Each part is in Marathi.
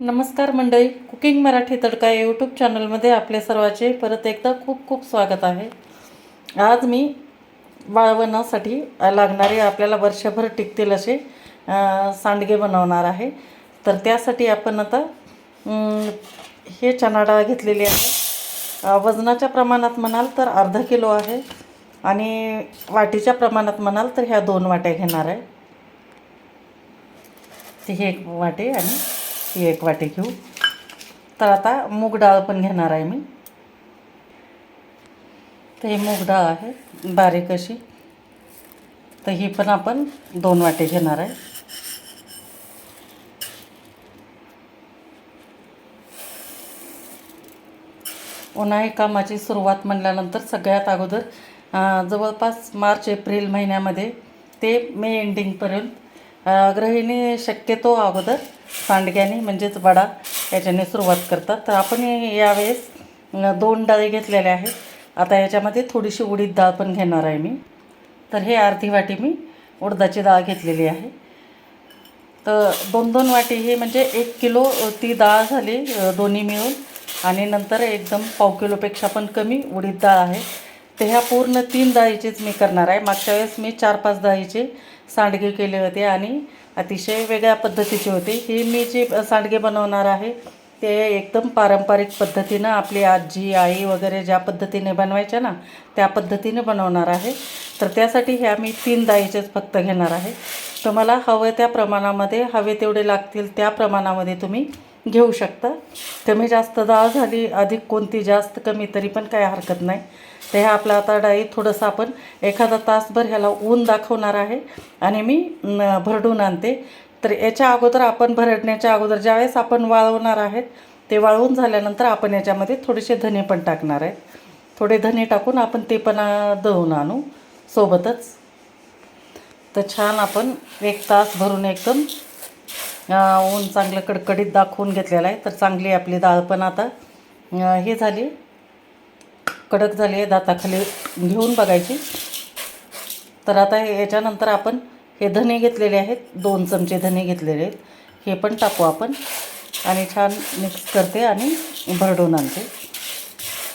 नमस्कार मंडळी कुकिंग मराठी तडका या यूट्यूब चॅनलमध्ये आपले सर्वांचे परत एकदा खूप खूप स्वागत आहे. आज मी वाळवणासाठी लागणारे आपल्याला वर्षभर टिकतील असे सांडगे बनवणार आहे. तर त्यासाठी आपण आता हे चणाडा घेतलेली आहे. वजनाच्या प्रमाणात म्हणाल तर अर्धा किलो आहे आणि वाटीच्या प्रमाणात म्हणाल तर ह्या दोन वाट्या घेणार आहे. ती हे एक वाटी आणि ही एक वाटी घेऊ. तर आता मूग डाळ पण घेणार आहे मी. तर ही मूग डाळ आहे बारीक अशी. तर ही पण आपण दोन वाटे घेणार आहे. उन्हाळी कामाची सुरुवात म्हणल्यानंतर सगळ्यात अगोदर जवळपास मार्च एप्रिल महिन्यामध्ये ते मे एंडिंगपर्यंत गृहिणी शक्यतो अगोदर सांडग्याने म्हणजेच वडा याच्याने सुरुवात करतात. तर आपण यावेळेस दोन डाळी घेतलेल्या आहेत. आता याच्यामध्ये थोडीशी उडीद डाळ पण घेणार आहे मी. तर हे अर्धी वाटी मी उडदाची डाळ घेतलेली आहे. तर दोन दोन वाटी हे म्हणजे एक किलो ती डाळ झाली दोन्ही मिळून. आणि नंतर एकदम पाव किलोपेक्षा पण कमी उडीद डाळ आहे. तर ह्या पूर्ण तीन डाळीचेच मी करणार आहे. मागच्या वेळेस मी चार पाच डाळीचे सांडगे केले होते आणि अतिशय वेगळ्या पद्धतीचे होते. ही मी जे सांडगे बनवणार आहे ते एकदम पारंपरिक पद्धतीनं आपली आजी आई वगैरे ज्या पद्धतीने बनवायच्या ना त्या पद्धतीने बनवणार आहे. तर त्यासाठी ह्या मी तीन दाईचेच फक्त घेणार आहे. तुम्हाला हवं त्या प्रमाणामध्ये हवे तेवढे लागतील त्या प्रमाणामध्ये तुम्ही घेऊ शकता. कमी जास्त डाळ झाली अधिक कोणती जास्त कमी तरी पण काही हरकत नाही. तर ह्या आपला आता डाळी थोडंसं आपण एखादा तासभर ह्याला ऊन दाखवणार आहे आणि मी न, भरडून आणते. तर याच्या अगोदर आपण भरडण्याच्या अगोदर ज्यावेळेस आपण वाळवणार आहेत ते वाळवून झाल्यानंतर आपण याच्यामध्ये थोडेसे धने पण टाकणार आहेत थोडे धने टाकून आपण ते पण दळून आणू सोबतच. तर छान आपण एक तास भरून एकदम ऊन चांगलं कडकडीत दाखवून घेतलेलं आहे. तर चांगली आपली डाळ पण आता हे झाली. कडक झाली आहे दाताखाली. घेऊन बघायची. तर आता हे याच्यानंतर आपण हे धने घेतलेले आहेत. दोन चमचे धने घेतलेले आहेत. हे पण टाकू आपण. आणि छान मिक्स करते आणि भरडून आणते.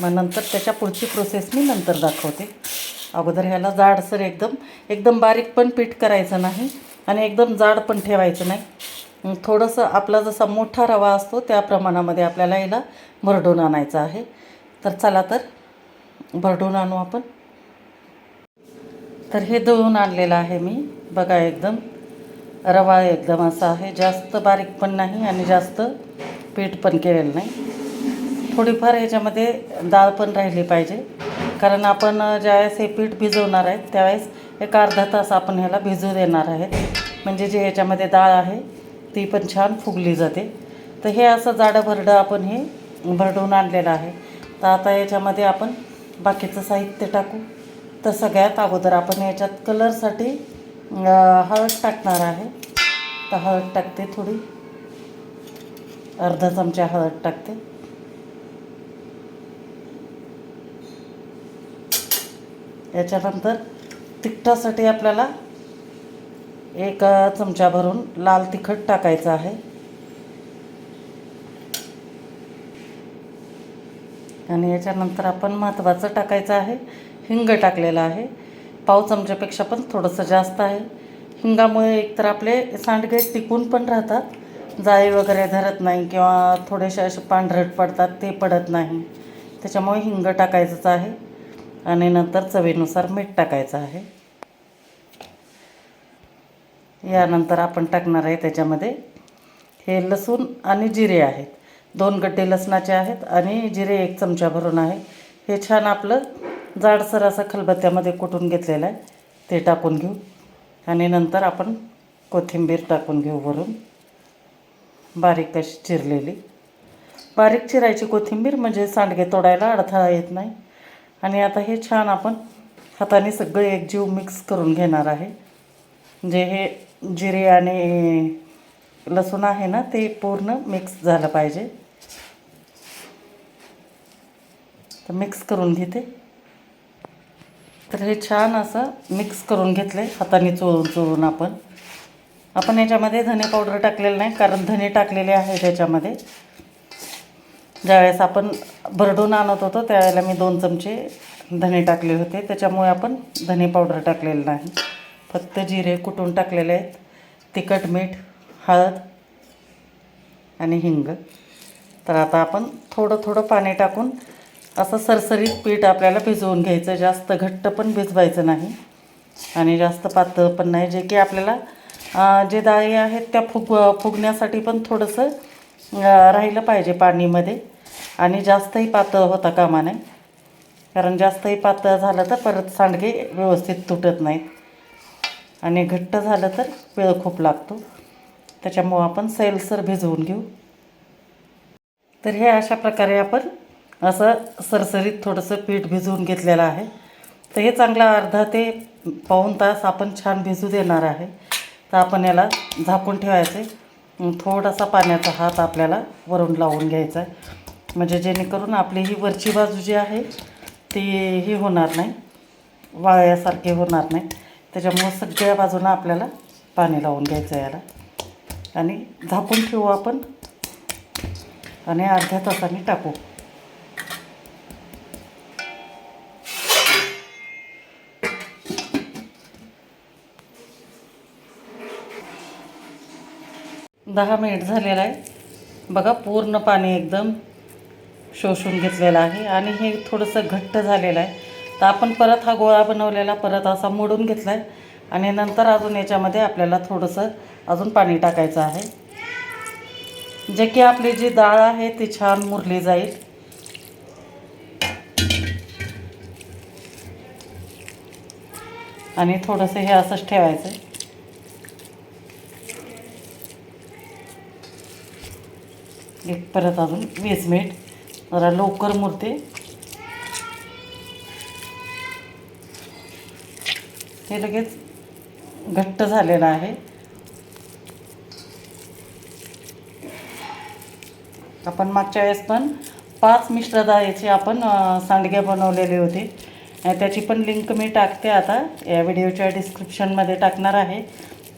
मग नंतर त्याच्या पुढची प्रोसेस मी नंतर दाखवते. अगोदर ह्याला जाडसर एकदम एकदम बारीक पण पीठ करायचं नाही. आणि एकदम जाड पण ठेवायचं नाही. थोडंसं आपला जसा मोठा रवा असतो त्या प्रमाणामध्ये आपल्याला याला भरडून आणायचं आहे. तर चला तर भरडून आणू आपण. तर हे दळून आणलेलं आहे मी. बघा एकदम रवा एकदम असा आहे. जास्त बारीक पण नाही आणि जास्त पीठ पण केलेलं नाही. थोडीफार ह्याच्यामध्ये डाळ पण राहिली पाहिजे. कारण आपण ज्यावेळेस हे पीठ भिजवणार आहेत त्यावेळेस एक अर्धा तास आपण ह्याला भिजू देणार आहेत. म्हणजे जे ह्याच्यामध्ये डाळ आहे ती पण छान फुगली जाते. तर हे असं जाडं भरडं आपण हे भरडून आणलेलं आहे. तर आता याच्यामध्ये आपण बाकीचं साहित्य टाकू. तर सगळ्यात अगोदर आपण याच्यात कलरसाठी हळद टाकणार आहे. तर हळद टाकते थोडी. अर्धा चमचा हळद टाकते. याच्यानंतर तिखटासाठी आपल्याला एक चमचा भरून लाल तिखट टाकायचं आहे. आणि याच्यानंतर आपण महत्त्वाचं टाकायचं आहे. हिंग टाकलेलं आहे. पाव चमच्यापेक्षा पण थोडंसं जास्त आहे. हिंगामुळे एकतर आपले सांडगे टिकून पण राहतात. जाळी वगैरे धरत नाही किंवा थोडेसे असे पांढरट पडतात ते पडत नाही. त्याच्यामुळे हिंग टाकायचंच आहे. आणि नंतर चवीनुसार मीठ टाकायचं आहे. यानंतर आपण टाकणार आहे त्याच्यामध्ये हे लसूण आणि जिरे आहेत. दोन गड्डे लसणाचे आहेत आणि जिरे एक चमचा भरून आहे. हे छान आपलं जाडसर असं खलबत्त्यामध्ये कुटून घेतलेलं आहे. ते टाकून घेऊ. आणि नंतर आपण कोथिंबीर टाकून घेऊ वरून. बारीक अशी चिरलेली. बारीक चिरायची कोथिंबीर म्हणजे सांडगे तोडायला अडथळा येत नाही. आणि आता हे छान आपण हाताने सगळे एकजीव मिक्स करून घेणार आहे. जे हे जिरे आणि लसूण आहे ना ते पूर्ण मिक्स झालं पाहिजे. तर मिक्स करून घेते. तर हे छान असं मिक्स करून घेतलं आहे हाताने चोळून चोळून आपण. आपण याच्यामध्ये धने पावडर टाकलेलं नाही कारण धने टाकलेले आहे त्याच्यामध्ये ज्यावेळेस आपण भरडून आणत होतो त्यावेळेला मी दोन चमचे धने टाकले होते. त्याच्यामुळे आपण धने पावडर टाकलेलं नाही. फक्त जिरे कुटून टाकलेले आहेत. तिखट मीठ हळद आणि हिंग. तर आता आपण थोडं थोडं पाणी टाकून असं सरसरीत पीठ आपल्याला भिजवून घ्यायचं. जास्त घट्ट पण भिजवायचं नाही. आणि जास्त पातळ पण नाही. जे की आपल्याला जे डाळी आहेत त्या फुग फुगण्यासाठी पण थोडंसं राहिलं पाहिजे पाणीमध्ये. आणि जास्तही पातळ होता कामा नये. कारण जास्तही पातळ झालं तर परत सांडगे व्यवस्थित तुटत नाहीत. आणि घट्ट झालं तर वेळ खूप लागतो. त्याच्यामुळं आपण सैलसर भिजवून घेऊ. तर हे अशा प्रकारे आपण असं सरसरीत थोडंसं पीठ भिजवून घेतलेलं आहे. तर हे चांगला अर्धा ते पाऊण तास आपण छान भिजू देणार आहे. तर आपण याला झाकून ठेवायचे. थोडासा पाण्याचा हात आपल्याला वरून लावून घ्यायचा आहे. म्हणजे जेणेकरून आपली ही वरची बाजू जी आहे ती ही होणार नाही. वाळ्यासारखे होणार नाही. त्याच्यामुळं सगळ्या बाजूनं आपल्याला पाणी लावून घ्यायचं याला. आणि झाकून ठेवू आपण. आणि अर्ध्या तासाने टाकू. दहा मिनिट झालेलं आहे. बघा पूर्ण पाणी एकदम शोषून घेतलेलं आहे. आणि हे थोडंसं घट्ट झालेलं आहे. तर आपण परत हा गोळा बनवलेला परत असा मोडून घेतला आहे आणि नंतर अजून याच्यामध्ये आपल्याला थोडंसं अजून पाणी टाकायचं आहे. जे की आपली जी डाळ आहे ती छान मुरली जाईल. आणि थोडंसं हे असंच ठेवायचं. एक परत अजून वीस मिनिट. जरा लवकर मुरते. हे लगेच घट्ट झालेलं आहे. आपण मागच्या वेळेस पण पाच मिश्र डाळीचे आपण सांडगे बनवलेले होते. त्याची पण लिंक मी टाकते आता. या व्हिडिओच्या डिस्क्रिप्शनमध्ये टाकणार आहे.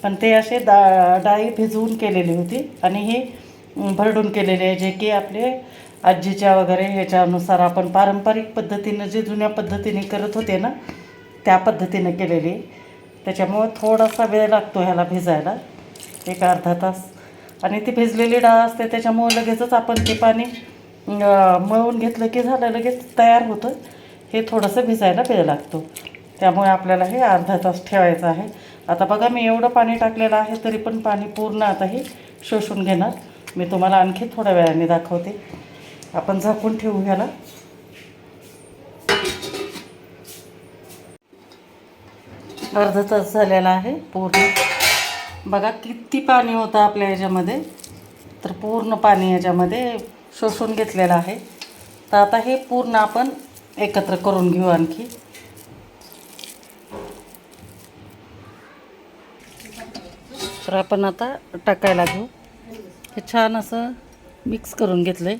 पण ते असे डा डाळी भिजवून केलेली होती आणि हे भरडून केलेले आहे. जे की आपले आजीच्या वगैरे ह्याच्यानुसार आपण पारंपरिक पद्धतीनं जे जुन्या पद्धतीने करत होते ना त्या पद्धतीनं केलेली. त्याच्यामुळं थोडासा वेळ लागतो ह्याला भिजायला. एक अर्धा तास. आणि ती भिजलेली डाळ असते त्याच्यामुळं लगेचच आपण ते पाणी मळून घेतलं की झालं लगेच तयार होतं. हे थोडंसं भिजायला वेळ लागतो. त्यामुळे आपल्याला हे अर्धा तास ठेवायचं आहे. आता बघा मी एवढं पाणी टाकलेलं आहे तरी पण पाणी पूर्ण आता हे शोषून घेणार. मी तुम्हाला आणखी थोड्या वेळाने दाखवते. आपण झाकून ठेवू ह्याला. अर्धा तास झालेला आहे पूर्ण. बघा किती पाणी होतं आपल्या याच्यामध्ये. तर पूर्ण पाणी याच्यामध्ये शोषून घेतलेलं आहे. तर आता हे पूर्ण आपण एकत्र करून घेऊ आणखी. तर आपण आता टाकायला घेऊ. हे छान असं मिक्स करून घेतलं आहे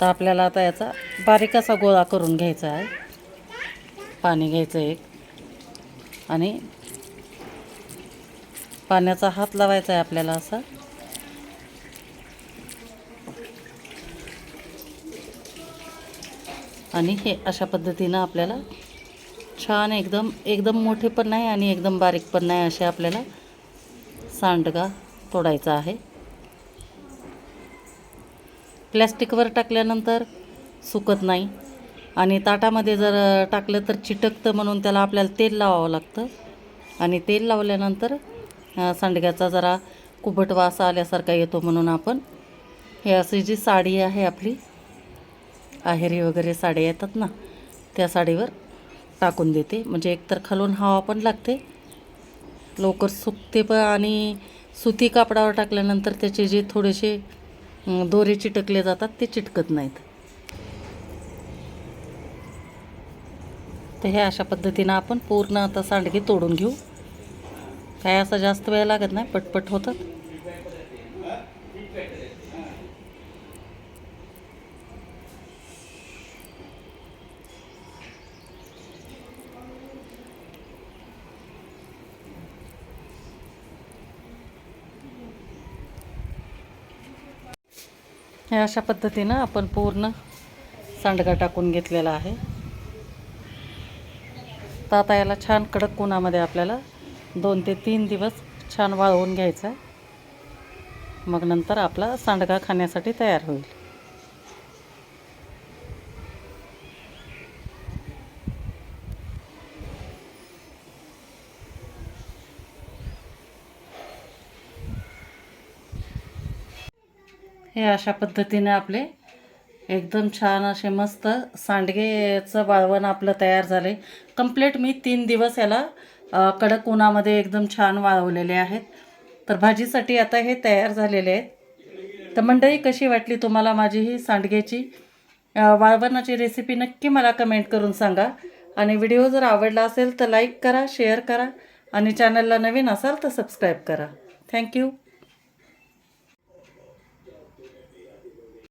तर आपल्याला आता याचा बारीक असा गोळा करून घ्यायचा आहे. पाणी घ्यायचं एक. आणि पाण्याचा हात लावायचा आहे आपल्याला असा. आणि हे अशा पद्धतीनं आपल्याला छान एकदम एकदम मोठे पण नाही आणि एकदम बारीक पण नाही असे आपल्याला सांडगा तोडायचा आहे. प्लॅस्टिकवर टाकल्यानंतर सुकत नाही. आणि ताटामध्ये जर टाकलं तर चिटकतं म्हणून त्याला आपल्याला तेल लावावं लागतं. आणि तेल लावल्यानंतर सांडग्याचा जरा कुबट वास आल्यासारखा येतो म्हणून आपण हे अशी जी साडी आहे आपली आहेरी वगैरे साड्या येतात ना त्या साडीवर टाकून देते. म्हणजे एकतर खालून हवा पण लागते लवकर सुकते पण आणि सुती कापडावर टाकल्यानंतर त्याचे जे थोडेसे दोरे चिटकले जातात ते चिटकत नाहीत. तर हे अशा पद्धतीनं आपण पूर्ण आता सांडगे तोडून घेऊ. काय असा जास्त वेळ लागत नाही पटपट होतात. अशा पद्धतीनं आपण पूर्ण सांडगा टाकून घेतलेला आहे. तर आता याला छान कडक उन्हामध्ये आपल्याला दोन ते तीन दिवस छान वाळवून घ्यायचं मग नंतर आपला सांडगा खाण्यासाठी तयार होईल. हे अशा पद्धतीने आपले एकदम छान असे मस्त सांडगेचं वाळवण आपलं तयार झाले. कंप्लीट मी तीन दिवस याला कडक उन्हामध्ये एकदम छान वाळवलेले आहेत. तर भाजीसाठी आता हे तयार झालेले आहेत. तर मंडळी कशी वाटली तुम्हाला माझी ही सांडग्याची वाळवणाची रेसिपी नक्की मला कमेंट करून सांगा. आणि व्हिडिओ जर आवडला असेल तर लाईक करा शेअर करा. आणि चॅनलला नवीन असाल तर सबस्क्राईब करा. थँक्यू